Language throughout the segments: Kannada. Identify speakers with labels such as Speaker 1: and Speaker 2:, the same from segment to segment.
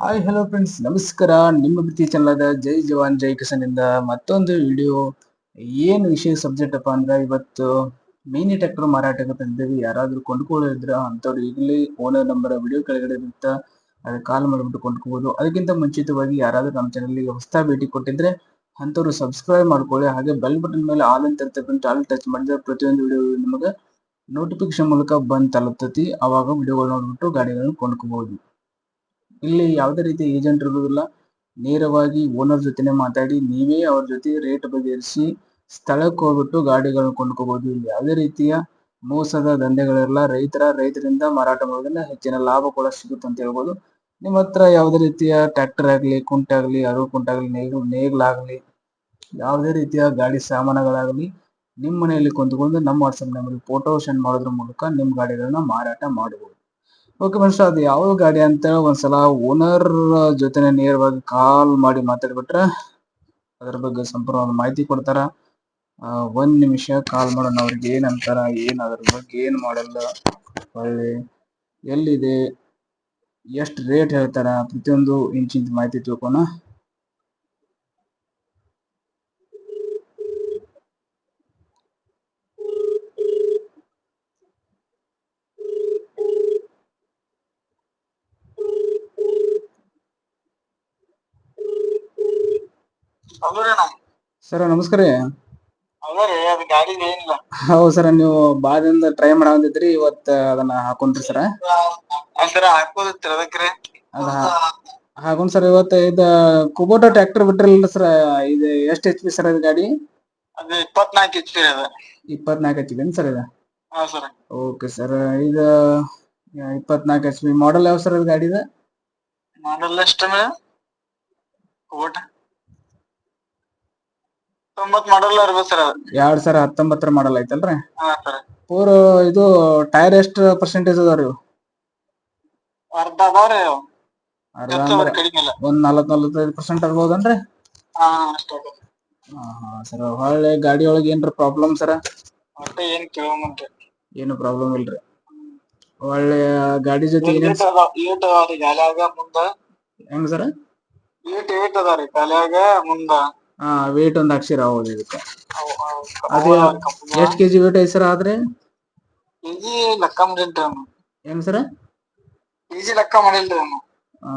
Speaker 1: ಹಾಯ್ ಹಲೋ ಫ್ರೆಂಡ್ಸ್ ನಮಸ್ಕಾರ. ನಿಮ್ಮ ಪ್ರೀತಿ ಚಾನಲ್ ಜೈ ಜವಾನ್, ಜೈ ಕಿಸಾನ್ ಇಂದ ಮತ್ತೊಂದು ವಿಡಿಯೋ ಏನ್ ವಿಷಯ ಸಬ್ಜೆಕ್ಟ್ ಅಪ್ಪ ಅಂದ್ರೆ ಇವತ್ತು ಮಿನಿ ಟ್ರ್ಯಾಕ್ಟರ್ ಮಾರಾಟಕ್ಕೆ ತಂದಿದ್ದೀವಿ ಯಾರಾದ್ರೂ ಕೊಂಡ್ಕೊಳ್ಳಿದ್ರ ಅಂತವ್ರು ಈಗಲೇ ಓನರ್ ನಂಬರ್ ವಿಡಿಯೋ ಕೆಳಗಡೆ ಇರುತ್ತ ಅದಕ್ಕೆ ಕಾಲ್ ಮಾಡಿಬಿಟ್ಟು ಕೊಂಡ್ಕೋಬಹುದು ಅದಕ್ಕಿಂತ ಮುಂಚಿತವಾಗಿ ಯಾರಾದ್ರೂ ನಮ್ಮ ಚಾನಲ್ಗೆ ಹೊಸ ಭೇಟಿ ಕೊಟ್ಟಿದ್ರೆ ಅಂತವ್ರು ಸಬ್ಸ್ಕ್ರೈಬ್ ಮಾಡ್ಕೊಳ್ಳಿ. ಹಾಗೆ ಬೆಲ್ ಬಟನ್ ಮೇಲೆ ಆಲ್ ಅಂತ ಇರ್ತಕ್ಕಂಥ ಆಲ್ ಟಚ್ ಮಾಡಿದ್ರೆ ಪ್ರತಿಯೊಂದು ವಿಡಿಯೋ ನಿಮಗೆ ನೋಟಿಫಿಕೇಶನ್ ಮೂಲಕ ಬಂದ್ ತಲುಪ್ತತಿ. ಅವಾಗ ವಿಡಿಯೋಗಳು ನೋಡ್ಬಿಟ್ಟು ಗಾಡಿಗಳನ್ನು ಕೊಂಡ್ಕೋಬಹುದು ಇಲ್ಲಿ ಯಾವುದೇ ರೀತಿ ಏಜೆಂಟ್ ಇರುವುದಿಲ್ಲ. ನೇರವಾಗಿ ಓನರ್ ಜೊತೆನೆ ಮಾತಾಡಿ, ನೀವೇ ಅವ್ರ ಜೊತೆ ರೇಟ್ ಬಗೆಹರಿಸಿ, ಸ್ಥಳಕ್ಕೆ ಹೋಗ್ಬಿಟ್ಟು ಗಾಡಿಗಳನ್ನು ಕೊಂಡ್ಕೋಬಹುದು ಇಲ್ಲಿ ಯಾವುದೇ ರೀತಿಯ ಮೋಸದ ದಂಧೆಗಳಿರಲ್ಲ. ರೈತರ ರೈತರಿಂದ ಮಾರಾಟ ಮಾಡೋದ್ರಿಂದ ಹೆಚ್ಚಿನ ಲಾಭ ಕೂಡ ಸಿಗುತ್ತೆ ಅಂತ ಹೇಳ್ಬೋದು. ನಿಮ್ಮ ಹತ್ರ ಯಾವುದೇ ರೀತಿಯ ಟ್ರ್ಯಾಕ್ಟರ್ ಆಗಲಿ ಕುಂಟಾಗಲಿ ಅರು ಕುಂಟಾಗಲಿ ನೇಗಿಲು, ನೇಗಿಲಾಗಲಿ, ಯಾವುದೇ ರೀತಿಯ ಗಾಡಿ ಸಾಮಾನುಗಳಾಗಲಿ, ನಿಮ್ಮ ಮನೆಯಲ್ಲಿ ಕುಂತ್ಕೊಂಡು ನಮ್ಮ ವಾಟ್ಸಪ್ ನಂಬರ್ ಫೋಟೋ ಸೆಂಡ್ ಮಾಡೋದ್ರ ಮೂಲಕ ನಿಮ್ಮ ಗಾಡಿಗಳನ್ನ ಮಾರಾಟ ಮಾಡಬಹುದು ಓಕೆ ಮನುಷ್ಯ ಅದು ಯಾವ ಗಾಡಿ ಅಂತ ಒಂದ್ಸಲ ಓನರ್ ಜೊತೆ ನೇರವಾಗಿ ಕಾಲ್ ಮಾಡಿ ಮಾತಾಡ್ಬಿಟ್ರೆ ಅದ್ರ ಬಗ್ಗೆ ಸಂಪೂರ್ಣ ಮಾಹಿತಿ ಕೊಡ್ತಾರ. ಒಂದ್ ನಿಮಿಷ ಕಾಲ್ ಮಾಡೋಣ, ಅವ್ರಿಗೆ ಏನ್ ಅಂತಾರ ಏನ್ ಅದ್ರ ಬಗ್ಗೆ ಏನ್ ಮಾಡಲ್ಲ, ಒಳ್ಳೆ ಎಲ್ಲಿದೆ, ಎಷ್ಟ್ ರೇಟ್ ಹೇಳ್ತಾರ, ಪ್ರತಿಯೊಂದು ಇಂಚಿಂಚ್ ಮಾಹಿತಿ ತಿಳ್ಕೊಣ. ಸರ್ ನಮಸ್ಕಾರ ರೀ. ಹೌದು ಸರ್ ನೀವು ಬಾದಿಂದ ಟ್ರೈ ಮಾಡಂದಿದ್ರಿ ಇವತ್ತ ಅದನ್ನ ಹಾಕೊಂಡ್ರಿ ಸರ್. ಹಾಕೊಂಡ್ ಸರ್ ಇವತ್ತ ಇದ ಕುಬೋಟ ಟ್ರ್ಯಾಕ್ಟರ್ ಬಿಟ್ರಲ್ಲ ಸರ್ ಇದು ಎಷ್ಟ್ ಎಚ್ ಪಿ ಸರ್ ಅದು ಗಾಡಿ?
Speaker 2: ಇಪ್ಪತ್ನಾಕ್ ಇಪ್ಪತ್ನಾಲ್ಕು ಎಚ್ ಪಿ ಅದ.
Speaker 1: ಇಪ್ಪತ್ನಾಲ್ಕು ಎಚ್ ಪಿ ಸರ್ ಇದ? ಓಕೆ ಸರ್ ಇದು ಇಪ್ಪತ್ನಾಲ್ಕು ಎಚ್ ಪಿ ಮಾಡಲ್ ಯಾವ ಸರ್ ಗಾಡಿ ಇದೆ
Speaker 2: ಮಾಡಲ್ ಎಷ್ಟ ಓಟ ತೊಂಬತ್ ಮಾಡಲ್ಲ ಸರ್
Speaker 1: ಎರಡ್ ಸಾವಿರ ಹತ್ತೊಂಬತ್ತರ ಮಾಡಲ್ ಐತಲ್ರಿ?
Speaker 2: ಹಾ ಸರ್
Speaker 1: ಪೂರ್ ಇದು ಟೈರ್ ಎಷ್ಟು ಪರ್ಸೆಂಟೇಜ್ ಅದಾವ್ರಿ ಇವು?
Speaker 2: ಅರ್ಧ ಅದಾವ್ರಿ ಅವು.
Speaker 1: ಅರ್ಧ
Speaker 2: ಜಾಸ್ತಿ
Speaker 1: ಅಂದ್ರ
Speaker 2: ಅವ್ರ ಕಡಿಮೆ ಇಲ್ಲ.
Speaker 1: ಒಂದ್ ನಲವತ್ ನಲವತ್ತೈದು ಪರ್ಸೆಂಟ್ ಆಗ್ಬೋದನ್ರಿ
Speaker 2: ಹಾ ಅಷ್ಟ
Speaker 1: ಹಾ ಹಾ ಸರ್ ಹೊಳ್ಳಿ ಗಾಡಿ ಒಳಗೆ ಏನ್ರ ಪ್ರಾಬ್ಲಮ್ ಸರ್
Speaker 2: ಒಟ್ಟ ಏನ್
Speaker 1: ಏನು ಪ್ರಾಬ್ಲಮ್ ಇಲ್ರಿ? ಒಳ್ಳೆ ಗಾಡಿ ಜೊತೆ ಏನೇನ್
Speaker 2: ಏಟ್ ಅದಾವ ಏಟ್ ಅದಾವ್ರಿ ಗಾಲ್ಯಾಗ ಮುಂದ.
Speaker 1: ಹೆಂಗ್ ಸರ್
Speaker 2: ಏಟ್ ಏಟ್ ಅದಾವ್ರಿ ಗಾಲ್ಯಾಗ ಮುಂದ.
Speaker 1: ಹಾ ವೇಟ್ ಒಂದು ಅಕ್ಷರ ಹೌದು ಇದಕ್ಕೆ. ಅದು
Speaker 2: ಎಷ್ಟು.
Speaker 1: ಎಷ್ಟ್ ಕೆಜಿ ವೇಟ್ ಐತಿ ಸರ್ ಆದ್ರೆ?
Speaker 2: ಕೆಜಿ ಲೆಕ್ಕ ಮಾಡಿಲ್ರಿ ಅವ್ನು
Speaker 1: ಹೆಂಗ್ ಸರ್?
Speaker 2: ಕೆಜಿ ಲೆಕ್ಕ ಮಾಡಿಲ್ರಿ ಅವ್ನು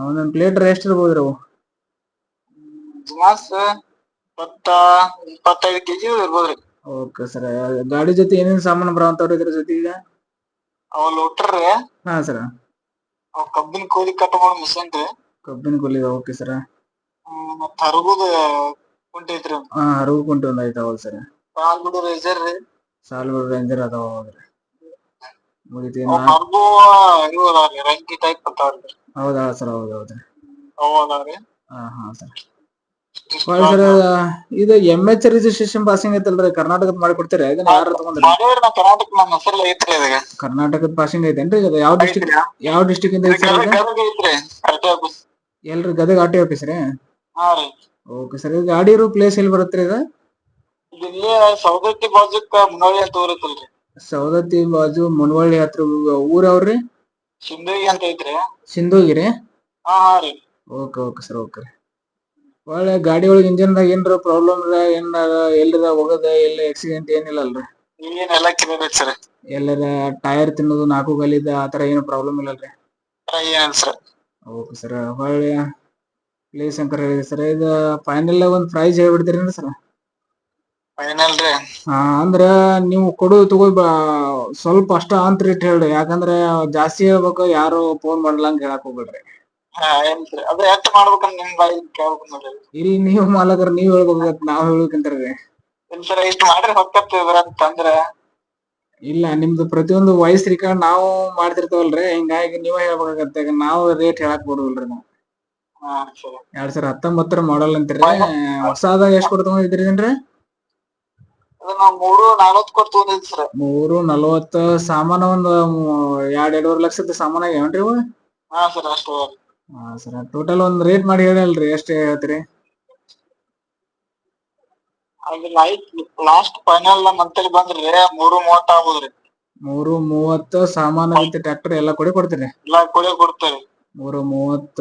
Speaker 1: ಒಂದೊಂದ್ ಪ್ಲೇಟ್ ಇರ್ಬೋದು ರೀ ಅವು?
Speaker 2: ಸುಮಾಸ್ ಇಪ್ಪತ್ತ ಇಪ್ಪತ್ತೈದು ಕೆಜಿ ಇರ್ಬೋದ್ರಿ
Speaker 1: ಓಕೆ ಸರ್ ಗಾಡಿ ಜೊತೆ ಏನೇನ್ ಸಾಮಾನು ಬರಾವಂತವ್ರಿ ಇದ್ರ ಜೊತೆ ಈಗ?
Speaker 2: ಅವ ಲೋಟ್ರಿ
Speaker 1: ಹಾ ಸರ್.
Speaker 2: ಅವ್ ಕಬ್ಬಿನ ಕೂಲಿ ಕಟ್ ಮಾಡೋ ಮಿಷನ್ ರೀ.
Speaker 1: ಕಬ್ಬಿನ ಕೂಲಿ ಓಕೆ ಸರ್.
Speaker 2: ಮತ್ತ್ ಹರಗುದ ಕುಂಟಿ ಐತ್ರಿ ಒಂದ್.
Speaker 1: ಹಾ ಅರವು ಕುಂಟೆ ಒಂದ್ ಐತ್ ಹೌದು ಸರ್.
Speaker 2: ಕಾಲ್ ಬಿಡು ರೀ.
Speaker 1: ಸಾಲ್ಗಳು ರೇಂಜರ್ ಅದಾವ ಹೌದ್ರಿ ಮುಗಿತಿ
Speaker 2: ಹರಗು ಇವು ಅದಾವ್ರಿ ರಂಗಿ ಟೈಪ್ ಬರ್ತಾವ್ರಿ
Speaker 1: ಹೌದಾ ಸರ್ ಹೌದ್ ಹೌದ್ರಿ
Speaker 2: ಅವು ಅದಾವ್ರಿ
Speaker 1: ಹಾ ಹಾ ಸರ್. ಸರ್ ಇದು ಎಂ ಎಚ್ ರಿಜಿಸ್ಟ್ರೇಷನ್ ಪಾಸಿಂಗ್ ಐತಲ್ರಿ ಕರ್ನಾಟಕದ ಮಾಡಿ ಕೊಡ್ತೀರಾ ಇದನ್ನ ಯಾರು ತಗೊಂಡ್ರಿ?
Speaker 2: ಕರ್ನಾಟಕ ನಮ್ಮ ಹೆಸರು ಐತ್ರಿ ಅದಾಗ
Speaker 1: ಕರ್ನಾಟಕದ ಪಾಸಿಂಗ್ ಐತೇನ್ರಿ ಇದು ಯಾವ ಡಿಸ್ಟಿಕ್ ಯಾವ ಡಿಸ್ಟಿಕ್ ಇಂದ
Speaker 2: ಐತ್ರಿ
Speaker 1: ಎಲ್ರಿ ಗದಗ ಆರ್ ಟಿ ಆಫೀಸ್ ರೀ?
Speaker 2: ಹಾ ರೀ.
Speaker 1: ಓಕೆ ಸರ್ ಈಗ ಗಾಡಿ ಇರೋ ಪ್ಲೇಸ್ ಎಲ್ಲಿ ಬರುತ್ತೆ ಇದು?
Speaker 2: ಇಲ್ಲೇ ಸೌದತ್ತಿ ಬಾಜುಕ್ಕ ಮುನವಳ್ಳಿ ಅಂತ ಊರ್
Speaker 1: ಸೌದತ್ತಿ ಬಾಜು ಮುನವಳ್ಳಿ ಹತ್ರ ಊರ್
Speaker 2: ಸಿಂಧಗಿ ಅಂತ ಐತ್ರಿ.
Speaker 1: ಸಿಂಧೂಗಿರಿ
Speaker 2: ಹಾ ಹಾ ರೀ.
Speaker 1: ಓಕೆ ಓಕೆ ಸರ್ ಓಕೆ ಒಳ್ಳೆ ಗಾಡಿ ಒಳಗೆ ಇಂಜಿನ್ದಾಗ ಏನ್ರ ಪ್ರಾಬ್ಲಮ್ ಏನಾರ ಎಲ್ರ ಹೋಗದ ಎಲ್ಲ ಆಕ್ಸಿಡೆಂಟ್ ಏನಿಲ್ಲ ಅಲ್ರಿ?
Speaker 2: ಏನೆಲ್ಲ ಕ್ಲಿಯರ್ ಐತಿ ಸರ್
Speaker 1: ಎಲ್ಲರ ಟೈರ್ ತಿನ್ನೋದು ನಾಲ್ಕು ಗಲಿದ ಆ ಥರ ಏನು ಪ್ರಾಬ್ಲಮ್ ಇಲ್ಲ
Speaker 2: ಅಲ್ರಿ? ಸರ್
Speaker 1: ಓಕೆ ಸರ್ ಹೊಳ್ಳಿ ಪ್ಲೇಸ್ ಶಂಕರ್ ಹೇಳಿದೆ ಸರ್ ಇದು ಫೈನಲ್ ಒಂದು ಪ್ರೈಸ್ ಹೇಳ್ಬಿಡ್ತೀರೇನ್ರಿ ಸರ್
Speaker 2: ಫೈನಲ್ ರೀ.
Speaker 1: ಹಾ ಅಂದ್ರ ನೀವು ಕೊಡು ತಗೋ ಬ- ಸ್ವಲ್ಪ ಅಷ್ಟ ಅಂತ ರೇಟ್ ಹೇಳ್ರಿ. ಯಾಕಂದ್ರೆ ಜಾಸ್ತಿ ಹೇಳ್ಬೇಕು ಯಾರು ಫೋನ್ ಮಾಡ್ಲಂಗ ಹೇಳಕ್ ಹೋಗ್ಬೇಡ್ರಿ.
Speaker 2: ಹಾ ಏನ್ರಿ ಅದ ಎಷ್ಟ್ ಮಾಡ್ಬೇಕಂತ ನಿಮ್ ಬಾಯಿ ಕೇಳ್ಬೇಕು ನೋಡ್ರಿ.
Speaker 1: ಇಲ್ಲಿ ನೀವು ಮಾಲಕರ ನೀವ್ ಹೇಳ್ಬೇಕಾಗತ್ ನಾವ್ ಹೇಳ್ಬೇಕಂತಾರ್ರಿ.
Speaker 2: ಇಲ್ಲ ಸರ್ ಇಷ್ಟ್ ಮಾಡ್ರಿ ಅಂತಂದ್ರ
Speaker 1: ಇಲ್ಲ ನಿಮ್ದು ಪ್ರತಿಯೊಂದು ವಾಯ್ಸ್ ರಿಕಾರ್ಡ್ ನಾವು ಮಾಡ್ತಿರ್ತೇವಲ್ರಿ. ಹಿಂಗಾಗಿ ನೀವೇ ಹೇಳ್ಬೇಕಾಗತ್ತೆ. ಈಗ ನಾವು ರೇಟ್ ಹೇಳಕ್ ಬರುದಿಲ್ರಿ ನಾವು. ಎರಡ್ ಸಾವಿರ ಹತ್ತೊಂಬತ್ತರ ಮಾಡಲ್ ಅಂತೀರಿ ಹೊಸಾದಾಗ ಎಷ್ಟ್ ಕೊಡ್ ತಗೊಂಡಿದ್ರಿ
Speaker 2: ಏನ್ರಿ ಮೂರು ನಲ್ವತ್ ಕೊಟ್ಟು ತೊಗೊಂಡಿದ್ವಿ ಸರ್
Speaker 1: ಮೂರು ನಲವತ್ತ ಸಾಮಾನ ಒಂದ್ ಎರಡ್ ಎರಡೂವರೆ ಲಕ್ಷದ ಸಾಮಾನ ಆಗ್ಯಾವನ್ರಿ ಇವು?
Speaker 2: ಹಾ ಸರ್ ಅಷ್ಟು.
Speaker 1: ಹಾ ಸರ್ ಟೋಟಲ್ ಒಂದ್ ರೇಟ್ ಮಾಡಿ ಹೇಳಲ್ರಿ ಎಷ್ಟ್ ಹೇಳ್ತೀರಿ?
Speaker 2: ಅದು ಲೈಟ್ ಲಾಸ್ಟ್ ಫೈನಲ್ ಮಂತಲ್ಲಿ ಬಂದ್ರಿ ಮೂರು ಮೂವತ್ತ ಆಗ್ಬೋದ್ರಿ.
Speaker 1: ಮೂರು ಮೂವತ್ತು ಸಾಮಾನು ವಿತ್ ಟ್ರ್ಯಾಕ್ಟರ್ ಎಲ್ಲ ಕೊಡಿ ಕೊಡ್ತೀರಿ?
Speaker 2: ಎಲ್ಲಾ ಕೊಡಿ ಕೊಡ್ತೇವೆ.
Speaker 1: ಮೂರು ಮೂವತ್ತ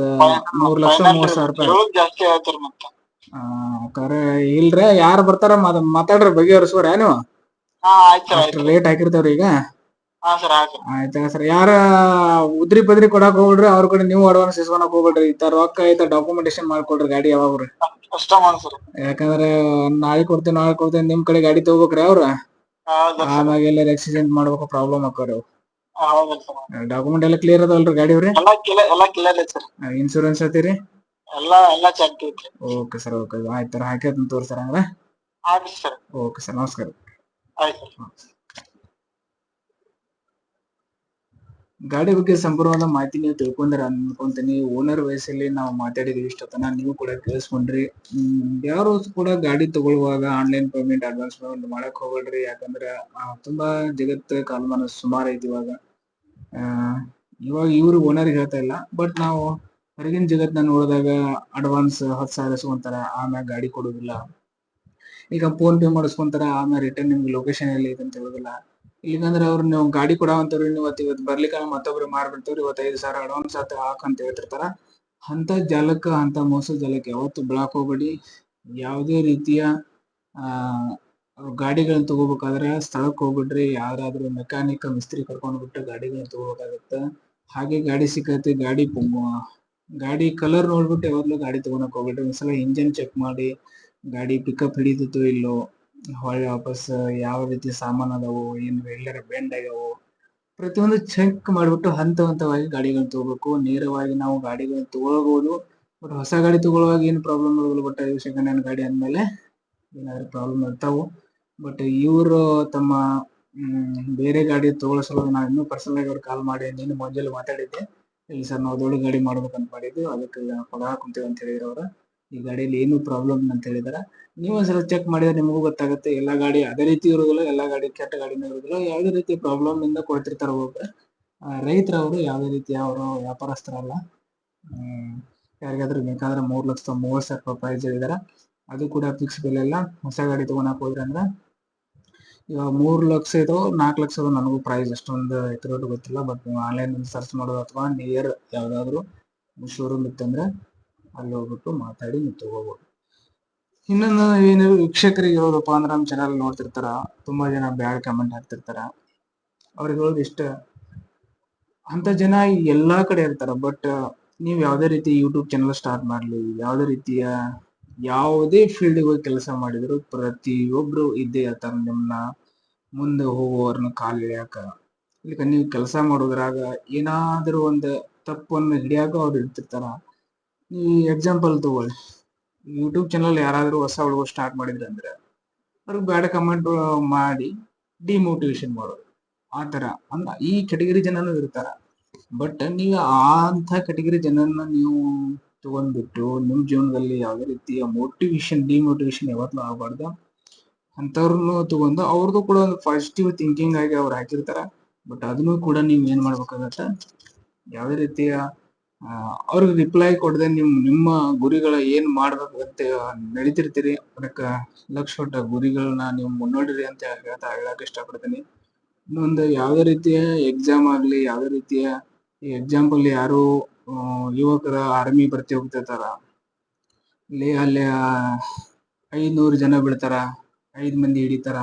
Speaker 1: ಮೂರ್ ಲಕ್ಷ ಮೂವತ್ ಸಾವಿರ ರೂಪಾಯಿ.
Speaker 2: ಜಾಸ್ತಿ ಹೇಳ್ತಾರ ಮತ್ತ.
Speaker 1: ಆ, ಕರೆ ಇಲ್ರಿ ಯಾರು ಬರ್ತಾರ ಮಾತ- ಮಾತಾಡ್ರಿ ಬಗೆಹರಿಸ್ಬೋರ ನೀವು?
Speaker 2: ಹಾ ಆಯ್ತ್ ಸರ್
Speaker 1: ಅಷ್ಟ್
Speaker 2: ಆಯ್ತು
Speaker 1: ರೇಟ್ ಹಾಕಿರ್ತಾವ್ರಿ ಈಗ?
Speaker 2: ಹಾ ಸರ್ ಆಯ್ತು
Speaker 1: ಆಯ್ತಾ ಸರ್. ಯಾರ ಉದ್ರಿ ಪದ್ರಿ ಕೊಡಾಕ್ ಹೋಗ್ಬಿಡ್ರಿ ಅವ್ರ ಕಡೆ ನೀವು ಅಡ್ವಾನ್ಸ್ ಇಸ್ಕೊಳಕ್ ಹೋಗ್ಬೇಡ್ರಿ. ಈ ತರ ರೊಕ್ಕ ಐತ ಡಾಕ್ಯುಮೆಂಟೇಶನ್ ಮಾಡ್ಕೊಡ್ರಿ ಗಾಡಿ ಯಾವಾಗ್ರಿ
Speaker 2: ಅಷ್ಟ ಮಾಡ ಸರ್.
Speaker 1: ಯಾಕಂದ್ರೆ ನಾಳೆ ಕೊಡ್ತೇನೆ ನಾಳೆ ಕೊಡ್ತೇನೆ ನಿಮ್ ಕಡೆ ಗಾಡಿ ತಗೋಬೇಕ್ರಿ ಅವ್ರ?
Speaker 2: ಹೌದಾ
Speaker 1: ಆಮ್ಯಾಗ ಎಲ್ಲಾರ ಆಕ್ಸಿಡೆಂಟ್ ಮಾಡ್ಬೇಕು ಪ್ರಾಬ್ಲಮ್ ಆಕ್ಕವ್ರಿ
Speaker 2: ಅವು. ಸರ್
Speaker 1: ಡಾಕ್ಯುಮೆಂಟ್ ಎಲ್ಲ ಕ್ಲಿಯರ್ ಅದಲ್ರಿ ಗಾಡಿ ಅವ್ರಿ?
Speaker 2: ಎಲ್ಲಾ ಕಿಲ ಎಲ್ಲಾ ಕ್ಲಿಯರ್ ಐತಿ ಸರ್.
Speaker 1: ಇನ್ಶೂರೆನ್ಸ್ ಐತಿರಿ?
Speaker 2: ಎಲ್ಲಾ ಎಲ್ಲಾ ಚೆಕ್ ಐತಿ.
Speaker 1: Okay sir okay. ಆಯ್ತು ಹಾಕಿ ತೋರಿಸ್ತಾರ ಹಂಗ
Speaker 2: ಆಯ್ತು ಸರ್.
Speaker 1: ಓಕೆ ಸರ್ ನಮಸ್ಕಾರ.
Speaker 2: ಆಯ್ತು ಸರ್.
Speaker 1: ಗಾಡಿ ಬಗ್ಗೆ ಸಂಪೂರ್ಣವಾದ ಮಾಹಿತಿ ನೀವು ತಿಳ್ಕೊಂಡಿರ ಅನ್ಕೊಂತೀನಿ. ಓನರ್ ವಯಸ್ಸಲ್ಲಿ ನಾವು ಮಾತಾಡಿದ್ವಿ ಇಷ್ಟೊತ್ತನ, ನೀವು ಕೂಡ ಕೇಳಿಸ್ಕೊಂಡ್ರಿ. ಯಾರು ಕೂಡ ಗಾಡಿ ತಗೊಳ್ಳುವಾಗ ಆನ್ಲೈನ್ ಪೇಮೆಂಟ್ ಅಡ್ವಾನ್ಸ್ ಪೇಮೆಂಟ್ ಮಾಡಕ್ ಹೋಗ್ಬೇಡ್ರಿ. ಯಾಕಂದ್ರೆ ತುಂಬಾ ಜಗತ್ತು ಕಾಲಮಾನ ಸುಮಾರು ಐತಿ ಇವಾಗ. ಇವಾಗ ಇವ್ರು ಓನರ್ ಹೇಳ್ತಾ ಇಲ್ಲ. ಬಟ್ ನಾವು ಹೊರಗಿನ ಜಗತ್ನ ನೋಡಿದಾಗ ಅಡ್ವಾನ್ಸ್ ಹತ್ತು ಸಾವಿರ ಇಸ್ಕೊಂತಾರ, ಆಮ್ಯಾಗ ಗಾಡಿ ಕೊಡೋದಿಲ್ಲ. ಈಗ ಫೋನ್ ಪೇ ಮಾಡಿಸ್ಕೊಂತಾರ ಆಮೇಲೆ ರಿಟರ್ನ್ ನಿಮ್ಗೆ ಲೊಕೇಶನ್ ಎಲ್ಲಿ ಐತೆ ಅಂತ ಹೇಳೋದಿಲ್ಲ. ಇಲ್ಲಿಗಂದ್ರೆ ಅವ್ರು ನೀವು ಗಾಡಿ ಕೊಡವಂತವ್ರಿ ನೀವು ಇವತ್ತು ಬರ್ಲಿಕ್ಕೆ ಮತ್ತೊಬ್ರು ಮಾರ್ಬಿಡ್ತೇವ್ರಿ ಇವತ್ತು ಐದು ಸಾವಿರ ಅಡ್ವಾನ್ಸ್ ಆತ ಹಾಕಂತ ಹೇಳ್ತಿರ್ತಾರ. ಅಂತ ಜಾಲಕ್ಕ ಅಂತ ಮೋಸ ಜಾಲಕ್ಕೆ ಯಾವತ್ತು ಬ್ಲಾಕ್ ಹೋಗ್ಬೇಡಿ. ಯಾವುದೇ ರೀತಿಯ, ಆ, ಗಾಡಿಗಳನ್ನ ತಗೋಬೇಕಾದ್ರೆ ಸ್ಥಳಕ್ಕೆ ಹೋಗ್ಬಿಡ್ರಿ. ಯಾರಾದ್ರೂ ಮೆಕ್ಯಾನಿಕ್ ಮಿಸ್ತ್ರಿ ಕರ್ಕೊಂಡು ಬಿಟ್ಟು ಗಾಡಿಗಳನ್ನ ತಗೋಬೇಕಾಗತ್ತ. ಹಾಗೆ ಗಾಡಿ ಸಿಕ್ಕೈತಿ ಗಾಡಿ ಗಾಡಿ ಕಲರ್ ನೋಡ್ಬಿಟ್ಟು ಯಾವಾಗ್ಲೂ ಗಾಡಿ ತಗೊಳಕ್ ಹೋಗ್ಬಿಟ್ರಿ ಒಂದ್ಸಲ ಇಂಜಿನ್ ಚೆಕ್ ಮಾಡಿ, ಗಾಡಿ ಪಿಕಪ್ ಹಿಡಿದಿತ್ತು ಇಲ್ಲೋ ಹೊಳ್ಳಿ ವಾಪಸ್ ಯಾವ ರೀತಿ ಸಾಮಾನು ಅದಾವು, ಏನು ಎಲ್ಲರ ಬೆಂಡ್ ಆಗ್ಯಾವು, ಪ್ರತಿಯೊಂದು ಚೆಕ್ ಮಾಡಿಬಿಟ್ಟು ಹಂತ ಹಂತವಾಗಿ ಗಾಡಿಗಳನ್ನ ತಗೋಬೇಕು. ನೇರವಾಗಿ ನಾವು ಗಾಡಿಗಳನ್ನ ತಗೊಳ್ಬಹುದು ಬಟ್ ಹೊಸ ಗಾಡಿ ತಗೊಳ್ಳುವಾಗ ಏನು ಪ್ರಾಬ್ಲಮ್ ಇರೋದಿಲ್ಲ. ಬಟ್ ಸೆಕೆಂಡ್ ಹ್ಯಾಂಡ್ ಗಾಡಿ ಅಂದಮೇಲೆ ಏನಾದರೂ ಪ್ರಾಬ್ಲಮ್ ಇರ್ತಾವು. ಬಟ್ ಇವರು ತಮ್ಮ ಬೇರೆ ಗಾಡಿ ತಗೊಳ್ಳೋ ಸಲುವಾಗಿ ನಾನು ಇನ್ನೂ ಪರ್ಸನಲ್ ಆಗಿ ಅವ್ರು ಕಾಲ್ ಮಾಡಿ, ನೀನು ಮುಂಜಾನೆ ಮಾತಾಡಿದ್ದೆ. ಇಲ್ಲಿ ಸರ್, ನಾವು ದೊಡ್ಡ ಗಾಡಿ ಮಾಡ್ಬೇಕಂತ ಮಾಡಿದ್ವಿ ಅದಕ್ಕೆ ಕೊಡಾಕ್ ಕುಂತೀವಿ ಅಂತ ಹೇಳಿದ್ರು ಅವ್ರು. ಈ ಗಾಡಿಯಲ್ಲಿ ಏನು ಪ್ರಾಬ್ಲಮ್ ಅಂತ ಹೇಳಿದಾರ. ನೀವು ಒಂದ್ಸಲ ಚೆಕ್ ಮಾಡಿದ್ರೆ ನಿಮಗೂ ಗೊತ್ತಾಗುತ್ತೆ, ಎಲ್ಲಾ ಗಾಡಿ ಅದೇ ರೀತಿ ಇರೋದಿಲ್ಲ ಎಲ್ಲಾ ಗಾಡಿ ಕೆಟ್ಟ ಗಾಡಿನೂ ಇರೋದಿಲ್ಲ ಯಾವುದೇ ರೀತಿ ಪ್ರಾಬ್ಲಮ್ ಇಂದ ಕೊಡ್ತಿರ್ತಾರ ಒಬ್ಬೊಬ್ರು ರೈತರವರು ಯಾವುದೇ ರೀತಿ ಅವರು ವ್ಯಾಪಾರಸ್ಥರಲ್ಲ ಯಾರಿಗಾದ್ರೂ ಬೇಕಾದ್ರೆ ಮೂರು ಲಕ್ಷದ ಮೂವತ್ತು ಸಾವಿರ ರೂಪಾಯಿ ಪ್ರೈಸ್ ಹೇಳಿದಾರೆ. ಅದು ಕೂಡ ಫಿಕ್ಸ್ ಬೆಲೆ ಇಲ್ಲ ಹೊಸ ಗಾಡಿ ತಗೊಳಕ್ ಹೋದ್ರೆ ಅಂದ್ರೆ ಇವಾಗ ಮೂರು ಲಕ್ಷ ಇದು ನಾಲ್ಕು ಲಕ್ಷ ನನಗೂ ಪ್ರೈಸ್ ಎಷ್ಟೊಂದು ಎಕ್ಯುರೇಟ್ ಗೊತ್ತಿಲ್ಲ ಬಟ್ ನೀವು ಆನ್ಲೈನ್ ಸರ್ಚ್ ಮಾಡೋದು ಅಥವಾ ನಿಯರ್ ಯಾವ್ದಾದ್ರು ಶೋರೂಮ್ ಇತ್ತಂದ್ರೆ ಅಲ್ಲಿ ಹೋಗ್ಬಿಟ್ಟು ಮಾತಾಡಿ ನೀವು ತಗೋಬಹುದು ಇನ್ನೊಂದು ಏನು ವೀಕ್ಷಕರಿಗೆ ಹೇಳೋದಪ್ಪ ಅಂದ್ರೆ ನಮ್ಮ ಚಾನಲ್ ನೋಡ್ತಿರ್ತಾರ, ತುಂಬಾ ಜನ ಬ್ಯಾಡ್ ಕಮೆಂಟ್ ಹಾಕ್ತಿರ್ತಾರ. ಅವ್ರಿಗೆ ಹೇಳೋದು ಇಷ್ಟ. ಅಂತ ಜನ ಎಲ್ಲಾ ಕಡೆ ಇರ್ತಾರ ಬಟ್ ನೀವು ಯಾವುದೇ ರೀತಿ ಯೂಟ್ಯೂಬ್ ಚಾನಲ್ ಸ್ಟಾರ್ಟ್ ಮಾಡ್ಲಿ, ಯಾವುದೇ ರೀತಿಯ ಯಾವುದೇ ಫೀಲ್ಡ್ ಹೋಗಿ ಕೆಲಸ ಮಾಡಿದ್ರು ಪ್ರತಿಯೊಬ್ರು ಇದ್ದೇ ಇರ್ತಾರ ನಿಮ್ಮನ್ನ ಮುಂದೆ ಹೋಗುವವ್ರನ್ನ ಕಾಲು ಇಳಿಯಾಕ ಇಲ್ಲಿ ನೀವು ಕೆಲಸ ಮಾಡೋದ್ರಾಗ ಏನಾದ್ರೂ ಒಂದು ತಪ್ಪನ್ನು ಹಿಡಿಯಾಕ ಅವ್ರು ಇರ್ತಿರ್ತಾರ ಈ ಎಕ್ಸಾಂಪಲ್ ತಗೊಳ್ಳಿ. ಯೂಟ್ಯೂಬ್ ಚಾನಲ್ ಯಾರಾದರೂ ಹೊಸ ಹುಡುಗರು ಸ್ಟಾರ್ಟ್ ಮಾಡಿದ್ರೆ ಅಂದ್ರೆ, ಅವ್ರಿಗೆ ಬೇಡ ಕಮೆಂಟ್ ಮಾಡಿ ಡಿಮೋಟಿವೇಶನ್ ಮಾಡೋದು. ಆ ಥರ. ಅಂದ ಈ ಕೆಟಗರಿ ಜನನು ಇರ್ತಾರ. ಬಟ್ ನೀವು ಅಂತ ಕೆಟಗರಿ ಜನನ ನೀವು ತಗೊಂಡ್ಬಿಟ್ಟು ನಿಮ್ಮ ಜೀವನದಲ್ಲಿ ಯಾವುದೇ ರೀತಿಯ ಮೋಟಿವೇಶನ್ ಡಿಮೋಟಿವೇಶನ್ ಯಾವತ್ತೂ ಆಗಬಾರ್ದು. ಅಂಥವ್ರನ್ನು ತಗೊಂಡು ಅವ್ರದ್ದು ಕೂಡ ಒಂದು ಪಾಸಿಟಿವ್ ಥಿಂಕಿಂಗ್ ಆಗಿ ಅವ್ರು ಹಾಕಿರ್ತಾರೆ. ಬಟ್ ಅದನ್ನು ಕೂಡ ನೀವು ಏನು ಮಾಡ್ಬೇಕಾಗತ್ತ? ಯಾವುದೇ ರೀತಿಯ ಅವ್ರಿಗೆ ರಿಪ್ಲೈ ಕೊಡದೆ ನಿಮ್, ನಿಮ್ಮ ಗುರಿಗಳ ಏನ್ ಅಂತ ನಡೀತಿರ್ತೀರಿ? ಅದಕ್ಕೆ ಲಕ್ಷ ಗುರಿಗಳನ್ನ ನೀವು ಮುನ್ನೋಡಿರಿ ಅಂತ ಹೇಳ್ತಾ ಹೇಳಕ್ ಇಷ್ಟಪಡ್ತೀನಿ. ಇನ್ನೊಂದು ಯಾವುದೇ ರೀತಿಯ ಎಕ್ಸಾಮ್ ಆಗ್ಲಿ, ಯಾವುದೇ ರೀತಿಯ ಎಕ್ಸಾಂಪಲ್ ಯಾರು ಯುವಕರ ಆರ್ಮಿ ಭರ್ತಿ ಹೋಗ್ತಿರ್ತಾರ? ಅಲ್ಲಿ ಅಲ್ಲಿ ಐದ್ನೂರು ಜನ ಬೀಳ್ತಾರ, ಐದು ಮಂದಿ ಹಿಡಿತಾರ.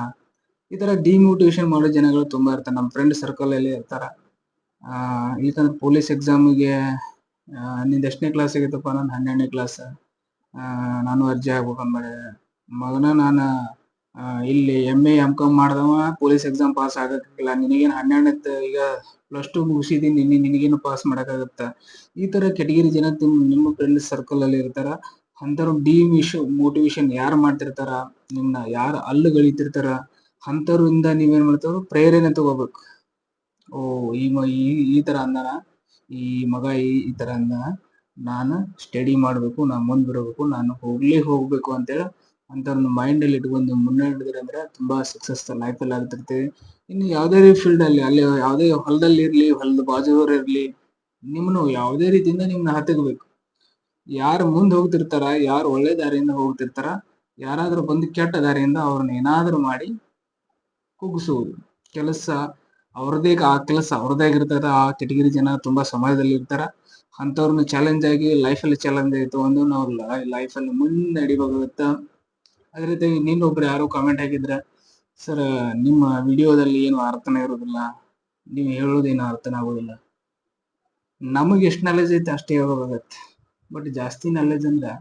Speaker 1: ಈ ತರ ಡಿಮೋಟಿವೇಶನ್ ಮಾಡೋ ಜನಗಳು ತುಂಬಾ ಇರ್ತಾರೆ. ನಮ್ಮ ಫ್ರೆಂಡ್ ಸರ್ಕಲ್ ಅಲ್ಲಿ ಇರ್ತಾರ. ಇಲ್ಕಂದ್ರೆ ಪೊಲೀಸ್ ಎಕ್ಸಾಮ್ಗೆ ನಿಂದ ಎಷ್ಟನೇ ಕ್ಲಾಸ್ ಆಗೈತಪ್ಪ? ನಾನು ಹನ್ನೆರಡನೇ ಕ್ಲಾಸ್ ನಾನು ಅರ್ಜಿ ಆಗ್ಬೇಕು ಅಂದ್ಮೇಲೆ. ಮಗನ ನಾನು ಇಲ್ಲಿ ಎಂ ಎ ಎಂ ಕಾಮ್ ಮಾಡ್ದವ ಪೊಲೀಸ್ ಎಕ್ಸಾಮ್ ಪಾಸ್ ಆಗಕ್ಕಿಲ್ಲ. ನಿನಗೇನು ಹನ್ನೆರಡನೇ ಈಗ ಪ್ಲಸ್ ಟು ಮುಗಿಸಿದೀನಿ, ನಿನ್ನ ನಿನಗೇನು ಪಾಸ್ ಮಾಡಕ್ಕಾಗತ್ತ? ಈ ತರ ಕೆಟಗಿರಿ ಜನ ನಿಮ್ಮ ಫ್ರೆಂಡ್ ಸರ್ಕಲ್ ಅಲ್ಲಿ ಇರ್ತಾರ. ಅಂಥವ್ರು ಡಿಮಿಶ್ ಮೋಟಿವೇಶನ್ ಯಾರು ಮಾಡ್ತಿರ್ತಾರ? ನಿಮ್ನ ಯಾರು ಅಲ್ಲು ಗಳಿತಿರ್ತಾರ ಅಂಥವ್ರಿಂದ ನೀವೇನ್ ಮಾಡ್ತಾರ? ಪ್ರೇರಣೆ ತಗೋಬೇಕು. ಓ, ಈ ಈ ಈ ತರ ಅಂದಾನ? ಈ ಮಗ ಈ ತರ ಅಂದ ನಾನು ಸ್ಟಡಿ ಮಾಡ್ಬೇಕು, ನಾನು ಮುಂದ್ ಬರಬೇಕು, ನಾನು ಹೋಗ್ಲೇ ಹೋಗ್ಬೇಕು ಅಂತೇಳಿ ಒಂದು ಮೈಂಡ್ ಅಲ್ಲಿ ಇಟ್ಕೊಂಡು ಮುನ್ನಡೆದ್ರೆ ಅಂದ್ರೆ ತುಂಬಾ ಸಕ್ಸಸ್ ಲೈಫ್ ಅಲ್ಲಿ ಆಗ್ತಿರ್ತೀವಿ. ಇನ್ನು ಯಾವುದೇ ಫೀಲ್ಡ್ ಅಲ್ಲಿ ಅಲ್ಲಿ ಯಾವುದೇ ಹೊಲದಲ್ಲಿ ಇರ್ಲಿ, ಹೊಲದ ಬಾಜುದವ್ರು ಇರ್ಲಿ ನಿಮ್ಮನ್ನು ಯಾವುದೇ ರೀತಿಯಿಂದ ನಿಮ್ನ ಹತ್ತಗಬೇಕು ಯಾರು ಮುಂದೆ ಹೋಗ್ತಿರ್ತಾರ, ಯಾರು ಒಳ್ಳೆ ದಾರಿಯಿಂದ ಹೋಗ್ತಿರ್ತಾರ, ಯಾರಾದ್ರೂ ಬಂದು ಕೆಟ್ಟ ದಾರಿಯಿಂದ ಅವ್ರನ್ನ ಏನಾದ್ರೂ ಮಾಡಿ ಕುಗ್ಗಿಸುವುದು ಕೆಲಸ ಅವ್ರದೇ ಆ ಕೆಲಸ ಅವ್ರದೇ ಆಗಿರ್ತಾರ ಆ ಕೆಟಗರಿ ಜನ ತುಂಬಾ ಸಮಾಜದಲ್ಲಿ ಇರ್ತಾರ. ಅಂತವ್ರನ್ನ ಚಾಲೆಂಜ್ ಆಗಿ ಲೈಫಲ್ಲಿ ಚಾಲೆಂಜ್ ಆಯ್ತು ಅಂದ್ರೆ ನಾವು ಲೈಫಲ್ಲಿ ಮುಂದೆ ನಡಿಬೇಕಾಗತ್ತ. ಅದೇ ರೀತಿ ಒಬ್ರು ಯಾರು ಕಾಮೆಂಟ್ ಹಾಕಿದ್ರ, ಸರ್, ನಿಮ್ಮ ವಿಡಿಯೋದಲ್ಲಿ ಏನು ಅರ್ಥನೇ ಇರೋದಿಲ್ಲ. ನೀವು ಹೇಳೋದೇನು ಅರ್ಥನ ಆಗೋದಿಲ್ಲ. ನಮಗೆ ಎಷ್ಟು ನಾಲೆಜ್ ಐತೆ ಅಷ್ಟೇ ಹೇಳ್ಬೇಕಾಗತ್ತೆ. ಬಟ್ ಜಾಸ್ತಿ ನಾಲೆಜ್ ಅಂದ್ರೆ,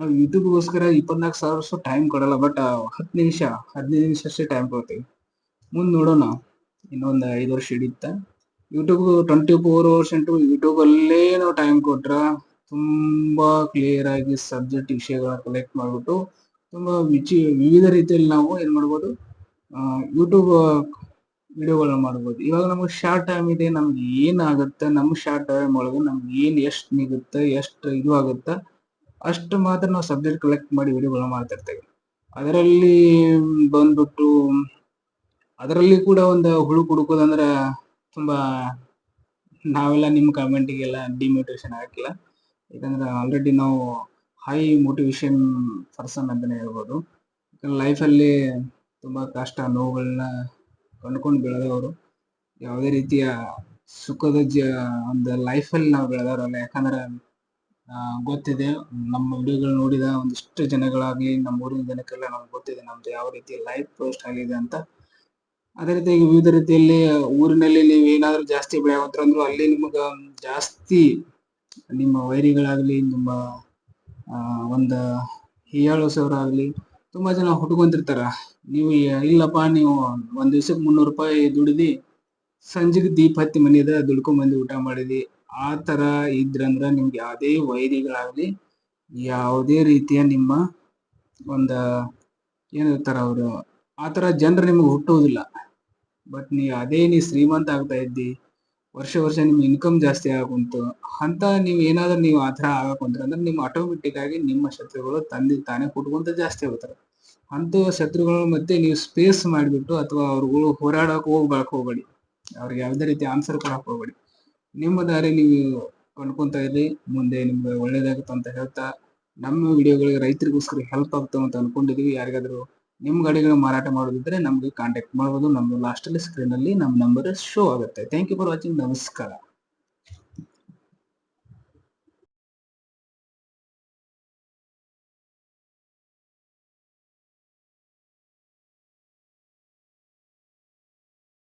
Speaker 1: ನಾವು ಯೂಟ್ಯೂಬ್ಗೋಸ್ಕರ ಇಪ್ಪತ್ನಾಲ್ಕು ಸಾವಿರ ಟೈಮ್ ಕೊಡಲ್ಲ. ಬಟ್ ಹತ್ತು ನಿಮಿಷ, ಹದಿನೈದು ನಿಮಿಷ ಅಷ್ಟೇ ಟೈಮ್ ಕೊಡ್ತೀವಿ. ಮುಂದೆ ನೋಡೋಣ. ಇನ್ನೊಂದು ಐದು ವರ್ಷ ಹಿಡಿಯುತ್ತೆ YouTube twenty four hours into ಯೂಟ್ಯೂಬಲ್ಲೇ ನಾವು ಟೈಮ್ ಕೊಟ್ರೆ ತುಂಬಾ ಕ್ಲಿಯರ್ ಆಗಿ ಸಬ್ಜೆಕ್ಟ್ ವಿಷಯಗಳನ್ನ ಕಲೆಕ್ಟ್ ಮಾಡ್ಬಿಟ್ಟು ತುಂಬಾ ವಿಚಿ, ವಿವಿಧ ರೀತಿಯಲ್ಲಿ ನಾವು ಏನು ಮಾಡ್ಬೋದು ಯೂಟ್ಯೂಬ್ ವಿಡಿಯೋಗಳನ್ನ ಮಾಡ್ಬೋದು. ಇವಾಗ ನಮಗೆ ಶಾರ್ಟ್ ಟೈಮ್ ಇದೆ, ನಮ್ಗೆ ಏನಾಗುತ್ತೆ ನಮ್ಮ ಶಾರ್ಟ್ ಟೈಮ್ ಒಳಗೆ ನಮ್ಗೆ ಏನು ಎಷ್ಟು ನಿಗುತ್ತೆ, ಎಷ್ಟು ಇದು ಆಗುತ್ತೆ, ಅಷ್ಟು ಮಾತ್ರ ನಾವು ಸಬ್ಜೆಕ್ಟ್ ಕಲೆಕ್ಟ್ ಮಾಡಿ ವಿಡಿಯೋಗಳನ್ನ ಮಾಡ್ತಿರ್ತೇವೆ. ಅದರಲ್ಲಿ ಬಂದ್ಬಿಟ್ಟು ಅದರಲ್ಲಿ ಕೂಡ ಒಂದು ಹುಳು ಕುಡುಕೋದಂದ್ರ ತುಂಬಾ ನಾವೆಲ್ಲ ನಿಮ್ಮ ಕಮೆಂಟಿಗೆಲ್ಲ ಡಿಮೋಟಿವೇಶನ್ ಹಾಕಿಲ್ಲ ಯಾಕಂದ್ರೆ ಆಲ್ರೆಡಿ ನಾವು ಹೈ ಮೋಟಿವೇಶನ್ ಪರ್ಸನ್ ಅಂತಾನೆ ಹೇಳ್ಬೋದು. ಲೈಫಲ್ಲಿ ತುಂಬಾ ಕಷ್ಟ ನೋವುಗಳನ್ನ ಕಂಡ್ಕೊಂಡು ಬೆಳೆದವರು. ಯಾವುದೇ ರೀತಿಯ ಸುಖದ ಜ, ಒಂದು ಲೈಫಲ್ಲಿ ನಾವು ಬೆಳೆದವರಲ್ಲ. ಯಾಕಂದ್ರೆ ಗೊತ್ತಿದೆ, ನಮ್ಮ ವಿಡಿಯೋಗಳು ನೋಡಿದ ಒಂದಿಷ್ಟು ಜನಗಳಾಗ್ಲಿ, ನಮ್ಮ ಊರಿನ ಜನಕ್ಕೆಲ್ಲ ನಮ್ಗೆ ಗೊತ್ತಿದೆ ನಮ್ದು ಯಾವ ರೀತಿ ಲೈಫ್ ಪೋಸ್ಟ್ ಆಗಿದೆ ಅಂತ. ಅದೇ ರೀತಿಯಾಗಿ ವಿವಿಧ ರೀತಿಯಲ್ಲಿ ಊರಿನಲ್ಲಿ ನೀವು ಏನಾದ್ರೂ ಜಾಸ್ತಿ ಬೆಳೆಯವಂತ್ರ ಅಂದ್ರು ಅಲ್ಲಿ ನಿಮಗ ಜಾಸ್ತಿ ನಿಮ್ಮ ವೈರಿಗಳಾಗ್ಲಿ, ನಿಮ್ಮ ಒಂದ ಏಳು ಸಾವಿರ ಆಗ್ಲಿ ತುಂಬಾ ಜನ ಹುಟ್ಕೊಂತಿರ್ತಾರ. ನೀವು ಇಲ್ಲಪ್ಪ ನೀವು ಒಂದ್ ದಿವ್ಸಕ್ಕೆ ಮುನ್ನೂರು ರೂಪಾಯಿ ದುಡಿದಿ ಸಂಜೆಗೆ ದೀಪ ಹತ್ತಿ ಮನೆಯದ ದುಡ್ಕೊಂಡ್ ಊಟ ಮಾಡಿದಿ, ಆ ತರ ಇದ್ರಂದ್ರ ನಿಮ್ಗೆ ಯಾವುದೇ ವೈರಿಗಳಾಗ್ಲಿ ಯಾವುದೇ ರೀತಿಯ ನಿಮ್ಮ ಒಂದ ಏನಿರ್ತಾರ ಅವರು, ಆ ತರ ಜನರು ನಿಮ್ಗೆ ಹುಟ್ಟುವುದಿಲ್ಲ. ಬಟ್ ನೀ ಅದೇ ನೀ ಶ್ರೀಮಂತ ಆಗ್ತಾ ಇದ್ದಿ, ವರ್ಷ ವರ್ಷ ನಿಮ್ ಇನ್ಕಮ್ ಜಾಸ್ತಿ ಆಗುಂತು ಅಂತ ನೀವ್ ಏನಾದ್ರೂ ನೀವು ಆ ಥರ ಅಂದ್ರೆ ನಿಮ್ ಆಟೋಮೆಟಿಕ್ ಆಗಿ ನಿಮ್ಮ ಶತ್ರುಗಳು ತಂದಿ ತಾನೇ ಕುಟ್ಕೊಂತ ಜಾಸ್ತಿ ಆಗ್ತಾರೆ ಅಂತ ಶತ್ರುಗಳ ಮತ್ತೆ ನೀವು ಸ್ಪೇಸ್ ಮಾಡಿಬಿಟ್ಟು ಅಥವಾ ಅವ್ರುಗಳು ಹೋರಾಡಕ್ ಹೋಗ್ಬೇಕ್ ಹೋಗ್ಬೇಡಿ. ಅವ್ರಿಗೆ ಯಾವುದೇ ರೀತಿ ಆನ್ಸರ್ ಕೊಡಕ್ ಹೋಗ್ಬೇಡಿ. ನಿಮ್ಮ ದಾರಿ ನೀವು ಕೊಂಡ್ಕೊಂತ ಇರ್ರಿ, ಮುಂದೆ ನಿಮ್ಗೆ ಒಳ್ಳೇದಾಗುತ್ತೆ ಅಂತ ಹೇಳ್ತಾ, ನಮ್ಮ ವಿಡಿಯೋಗಳಿಗೆ ರೈತರಿಗೋಸ್ಕರ ಹೆಲ್ಪ್ ಆಗ್ತಾವ ಅಂತ ಅನ್ಕೊಂಡಿದೀವಿ. ಯಾರಿಗಾದ್ರೂ ನಿಮ್ ಗಾಡಿಗಳು ಮಾರಾಟ ಮಾಡೋದಿದ್ರೆ ನಮಗೆ ಕಾಂಟ್ಯಾಕ್ಟ್ ಮಾಡ್ಬೋದು. ನಮ್ಮ ಲಾಸ್ಟ್ ಅಲ್ಲಿ ಸ್ಕ್ರೀನ್ ಅಲ್ಲಿ ನಮ್ಮ ನಂಬರ್ ಶೋ ಆಗುತ್ತೆ. ಥ್ಯಾಂಕ್ ಯು ಫಾರ್ ವಾಚಿಂಗ್ ನಮಸ್ಕಾರ.